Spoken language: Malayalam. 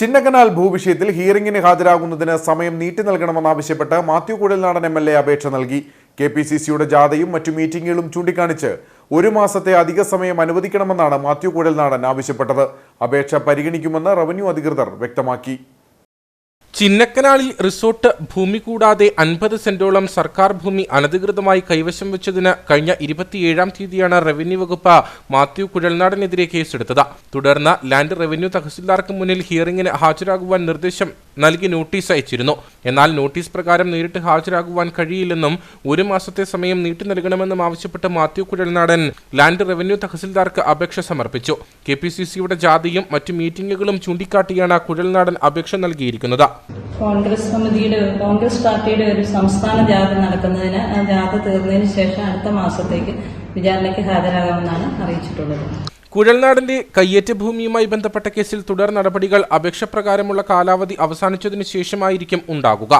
ചിന്നക്കനാൽ ഭൂവിഷയത്തിൽ ഹിയറിംഗിന് ഹാജരാകുന്നതിന് സമയം നീട്ടി നൽകണമെന്നാവശ്യപ്പെട്ട് Mathew Kuzhalnadan M L A അപേക്ഷ നൽകി. കെ പി സി സിയുടെ ജാഥയും മറ്റു മീറ്റിംഗുകളും ചൂണ്ടിക്കാണിച്ച് ഒരു മാസത്തെ അധിക സമയം അനുവദിക്കണമെന്നാണ് മാത്യു കുഴൽനാടൻ ആവശ്യപ്പെട്ടത്. അപേക്ഷ പരിഗണിക്കുമെന്ന് റവന്യൂ അധികൃതർ വ്യക്തമാക്കി. ചിന്നക്കനാലിൽ റിസോർട്ട് ഭൂമി കൂടാതെ അൻപത് സെന്റോളം സർക്കാർ ഭൂമി അനധികൃതമായി കൈവശം വെച്ചതിന് കഴിഞ്ഞ ഇരുപത്തിയേഴാം തീയതിയാണ് റവന്യൂ വകുപ്പ് മാത്യു കുഴൽനാടനെതിരെ കേസെടുത്തത്. തുടർന്ന് ലാൻഡ് റവന്യൂ തഹസിൽദാർക്ക് മുന്നിൽ ഹിയറിംഗിന് ഹാജരാകുവാൻ നിർദ്ദേശം നൽകി നോട്ടീസ് അയച്ചിരുന്നു. എന്നാൽ നോട്ടീസ് പ്രകാരം നേരിട്ട് ഹാജരാകുവാൻ കഴിയില്ലെന്നും ഒരു മാസത്തെ സമയം നീട്ടി നൽകണമെന്നും ആവശ്യപ്പെട്ട് മാത്യു കുഴൽനാടൻ ലാൻഡ് റവന്യൂ തഹസിൽദാർക്ക് അപേക്ഷ സമർപ്പിച്ചു. കെ പി സി സിയുടെ ജാതിയും മറ്റു മീറ്റിംഗുകളും ചൂണ്ടിക്കാട്ടിയാണ് കുഴൽനാടൻ അപേക്ഷ നൽകിയിരിക്കുന്നത്. കോൺഗ്രസ് സമിതിയുടെ കോൺഗ്രസ് പാർട്ടിയുടെ ഒരു സംസ്ഥാന ജാഥ നടക്കുന്നതിന് ആ ജാഥ തീർന്നതിന് ശേഷം അടുത്ത മാസത്തേക്ക് വിചാരണയ്ക്ക് ഹാജരാകാമെന്നാണ് അറിയിച്ചിട്ടുള്ളത്. കുഴൽനാടിന്റെ കയ്യേറ്റ ഭൂമിയുമായി ബന്ധപ്പെട്ട കേസിൽ തുടർ നടപടികൾ അപേക്ഷ പ്രകാരമുള്ള കാലാവധി അവസാനിച്ചതിനു ശേഷമായിരിക്കും ഉണ്ടാകുക.